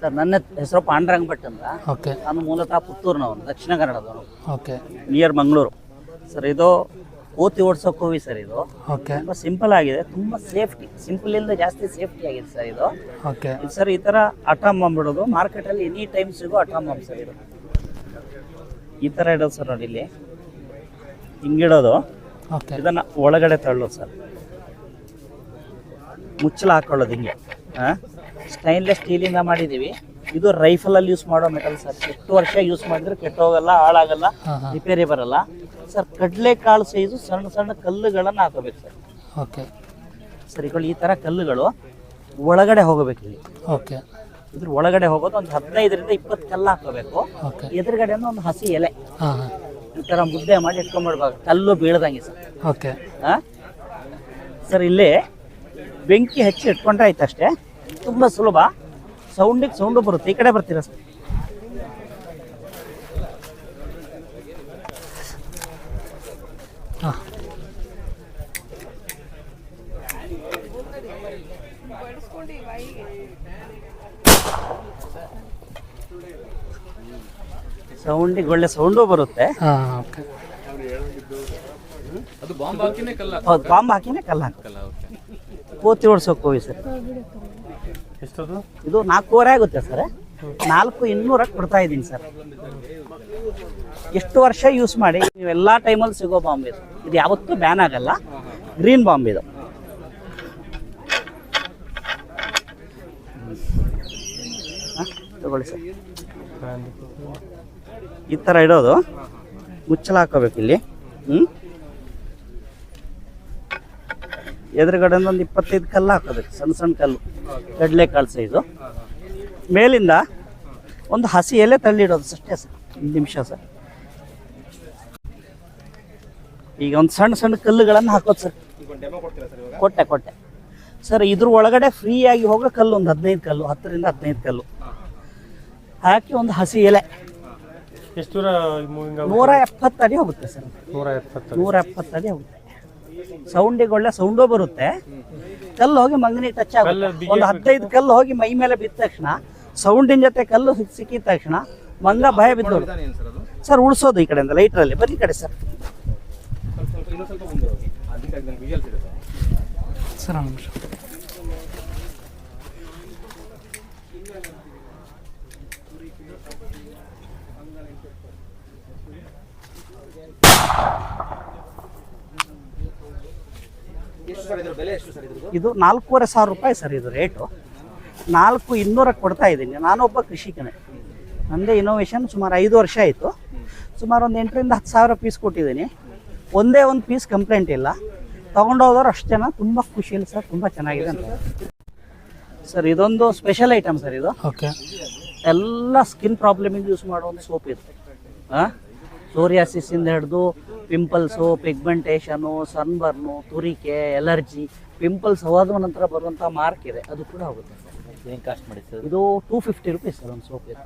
Sir ನನ್ನ ಹೆಸರು ಪಾಂಡ್ರಂಗ್ ಭಟ್ ಅಂತ. ಓಕೆ. ನಾನು ಮೂಲತಃ ಪುತ್ತೂರಿನವನು ದಕ್ಷಿಣ ಕನ್ನಡದವನು. ಓಕೆ. ನಿಯರ್ ಮಂಗಳೂರು. ಸರ್ ಇದು ಕೋತಿ ಓಡಿಸೋ ಕೋವಿ ಸರ್ ಇದು. ಓಕೆ. ತುಂಬ ಸಿಂಪಲ್ ಆಗಿದೆ ತುಂಬ ಸೇಫ್ಟಿ ಸಿಂಪಲ್ ಇಂದ ಜಾಸ್ತಿ ಸೇಫ್ಟಿ ಆಗಿದೆ ಸರ್ ಇದು. ಓಕೆ. ಸರ್ ಈ ಥರ ಅಟಾಮ್ ಬಾಂಬ್ ಮಾರ್ಕೆಟ್ ಮಾರ್ಕೆಟಲ್ಲಿ ಎನಿ ಟೈಮ್ ಸಿಗೋ ಅಟಾಮ್ ಬಾಂಬ್ ಸರ್ ಇದು. ಈ ಥರ ಇಡೋದು ಸರ್ ನೋಡಿ ಇಲ್ಲಿ. ಹಿಂಗಿಡೋದು ಓಕೆ. ಇದನ್ನ ಒಳಗಡೆ ತಳ್ಳೋದು ಸರ್. ಮುಚ್ಚಲ ಹಾಕೊಳ್ಳೋದು ಹಿಂಗೆ. ಸ್ಟೈನ್ಲೆಸ್ ಸ್ಟೀಲಿಂದ ಮಾಡಿದ್ದೀವಿ ಇದು ರೈಫಲಲ್ಲಿ ಯೂಸ್ ಮಾಡೋ ಮೆಟಲ್ ಸರ್ ಎಷ್ಟು ವರ್ಷ ಯೂಸ್ ಮಾಡಿದ್ರೆ ಕೆಟ್ಟೋಗಲ್ಲ ಹಾಳಾಗಲ್ಲ ರಿಪೇರಿ ಬರಲ್ಲ. ಸರ್ ಕಡಲೆಕಾಳು ಸೈಜು ಸಣ್ಣ ಸಣ್ಣ ಕಲ್ಲುಗಳನ್ನು ಹಾಕೋಬೇಕು ಸರ್ ಓಕೆ. ಸರ್ ಈಗ ಈ ಥರ ಕಲ್ಲುಗಳು ಒಳಗಡೆ ಹೋಗಬೇಕು ಇಲ್ಲಿ. ಓಕೆ. ಇದ್ರ ಒಳಗಡೆ ಹೋಗೋದು ಒಂದು ಹದಿನೈದರಿಂದ ಇಪ್ಪತ್ತು ಕಲ್ಲು ಹಾಕೋಬೇಕು ಎದುರುಗಡೆ ಒಂದು ಹಸಿ ಎಲೆ. ಈ ಥರ ಮುದ್ದೆ ಮಾಡಿ ಇಟ್ಕೊಂಡ್ಬಿಡ್ಬೇಕು. ಕಲ್ಲು ಬೀಳ್ದಂಗೆ ಸರ್ ಓಕೆ? ಸರ್ ಇಲ್ಲಿ ಬೆಂಕಿ ಹಚ್ಚಿ ಇಟ್ಕೊಂಡ್ರೆ ಆಯ್ತು ಅಷ್ಟೇ ತುಂಬ ಸುಲಭ. ಸೌಂಡಿಗೆ ಸೌಂಡು ಬರುತ್ತೆ. ಈ ಕಡೆ ಬರ್ತೀರಾ ಸರ್ ಹಾಂ. ಸೌಂಡಿಗೆ ಒಳ್ಳೆ ಸೌಂಡು ಬರುತ್ತೆ. ಹಾಂ ಅದು ಬಾಂಬ್ ಹಾಕಿನೇ ಕಲ್ಲ. ಕೋತಿ ಓಡಿಸೋಕೆ ಹೋಗಿ ಸರ್ ಇದು ನಾಲ್ಕೂವರೆ ಆಗುತ್ತೆ ಸರ್. ನಾಲ್ಕು ಇನ್ನೂರಕ್ಕೆ ಕೊಡ್ತಾ ಇದ್ದೀನಿ ಸರ್. ಎಷ್ಟು ವರ್ಷ ಯೂಸ್ ಮಾಡಿ, ನೀವು ಎಲ್ಲ ಟೈಮಲ್ಲಿ ಸಿಗೋ ಬಾಂಬ್ ಇದು. ಇದು ಯಾವತ್ತೂ ಬ್ಯಾನ್ ಆಗಲ್ಲ. ಗ್ರೀನ್ ಬಾಂಬ್ ಇದು? ತಗೊಳ್ಳಿ ಸರ್. ಈ ಥರ ಇಡೋದು. ಮುಚ್ಚಲ ಹಾಕೋಬೇಕು ಇಲ್ಲಿ. ಹ್ಞೂ ಎದುರುಗಡೆ ಒಂದು ಇಪ್ಪತ್ತೈದು ಕಲ್ಲು ಹಾಕೋಬೇಕು ಸಣ್ಣ ಸಣ್ಣ ಕಲ್ಲು. ಕಡಲೆಕಾಳು ಸೈಜು ಮೇಲಿಂದ ಒಂದು ಹಸಿ ಎಲೆ ತಳ್ಳಿಡೋದು ಅಷ್ಟೇ ಸರ್ ಒಂದು ನಿಮಿಷ ಸರ್. ಈಗ ಒಂದು ಸಣ್ಣ ಸಣ್ಣ ಕಲ್ಲುಗಳನ್ನು ಹಾಕೋದು ಸರ್. ಕೊಟ್ಟೆ ಕೊಟ್ಟೆ. ಸರ್ ಇದ್ರ ಒಳಗಡೆ ಫ್ರೀಯಾಗಿ ಹೋಗೋ ಕಲ್ಲು ಒಂದು ಹದಿನೈದು ಕಲ್ಲು ಹತ್ತರಿಂದ ಹದಿನೈದು ಕಲ್ಲು. ಹಾಕಿ ಒಂದು ಹಸಿ ಎಲೆ. ಎಷ್ಟು ನೂರ ಎಪ್ಪತ್ತು ಅಡಿ ಹೋಗುತ್ತೆ ಸರ್. ನೂರ ಎಪ್ಪತ್ತು ನೂರ ಎಪ್ಪತ್ತು ಅಡಿ ಹೋಗುತ್ತೆ. ಸೌಂಡಿಗೆ ಒಳ್ಳೆ ಸೌಂಡು ಬರುತ್ತೆ. ಕಲ್ಲು ಹೋಗಿ ಮಂಗನಿಗೆ ಟಚ್ ಆಗುತ್ತೆ. ಒಂದು ಹದಿನೈದು ಕಲ್ಲು ಹೋಗಿ ಮೈ ಮೇಲೆ ಬಿದ್ದ ತಕ್ಷಣ ಸೌಂಡಿನ ಜೊತೆ ಕಲ್ಲು ಸಿಕ್ಕಿದ ತಕ್ಷಣ ಮಂಗ ಭಯ ಬಿದ್ದು ಸರ್ ಅದು? ಸರ್ ಉಳಿಸೋದು ಈ ಕಡೆಯಿಂದ ಲೈಟ್ರಲ್ಲಿ ಬರೀ ಕಡೆ ಸರ್. ಸ್ವಲ್ಪ ಸ್ವಲ್ಪ ಇನ್ನೂ ಸ್ವಲ್ಪ ಮುಂದೆ ಹೋಗಿ ಅದಕ್ಕಾಗಿ ನಂಗೆ ವಿಜುವಲ್ಸ್ ಇದೆ ಸರ್ ಸರ್ ಒಂದು ನಿಮಿಷ ಎಷ್ಟು ಸರ್ ಇದ್ರ ಬೆಲೆ ಎಷ್ಟು ಸರ್ ಇದ್ರದ್ದು ಇದು ನಾಲ್ಕೂವರೆ ಸಾವಿರ ರೂಪಾಯಿ ಸರ್ ಇದು ರೇಟು. ನಾಲ್ಕು ಇನ್ನೂರಕ್ಕೆ ಕೊಡ್ತಾ ಇದ್ದೀನಿ. ನಾನೊಬ್ಬ ಕೃಷಿಕನೇ. ನಂದೇ ಇನೋವೇಷನ್ ಸುಮಾರು ಐದು ವರ್ಷ ಆಯಿತು. ಸುಮಾರು ಒಂದು ಎಂಟರಿಂದ ಹತ್ತು ಸಾವಿರ ಪೀಸ್ ಕೊಟ್ಟಿದ್ದೀನಿ. ಒಂದೇ ಒಂದು ಪೀಸ್ ಕಂಪ್ಲೇಂಟ್ ಇಲ್ಲ. ತೊಗೊಂಡೋದವ್ರು ಅಷ್ಟು ಜನ ತುಂಬ ಖುಷಿಯಲ್ಲಿ ಸರ್ ತುಂಬ ಚೆನ್ನಾಗಿದೆ ಅಂತ. ಸರ್ ಇದೊಂದು ಸ್ಪೆಷಲ್ ಐಟಮ್ ಸರ್ ಇದು. ಓಕೆ ಎಲ್ಲ ಸ್ಕಿನ್ ಪ್ರಾಬ್ಲಮಿಗೆ ಯೂಸ್ ಮಾಡೋ ಒಂದು ಸೋಪ್ ಇದು. ಹಾಂ ಸೋರಿಯಾಸಿಸಿಂದ ಹಿಡಿದು ಪಿಂಪಲ್ಸು ಪಿಗ್ಮೆಂಟೇಷನು ಸನ್ಬರ್ನು ತುರಿಕೆ ಎಲರ್ಜಿ ಪಿಂಪಲ್ಸ್ ಹೋದ ನಂತರ ಬರುವಂಥ ಮಾರ್ಕ್ ಇದೆ. ಅದು ಕೂಡ ಹೋಗುತ್ತೆ. ಏನು ಕಾಸ್ಟ್ ಮಾಡಿ ಸರ್? ಇದು ಟೂ ಫಿಫ್ಟಿ ರುಪೀಸ್ ಸರ್ ಒಂದು ಸೋಪ್ ಇದು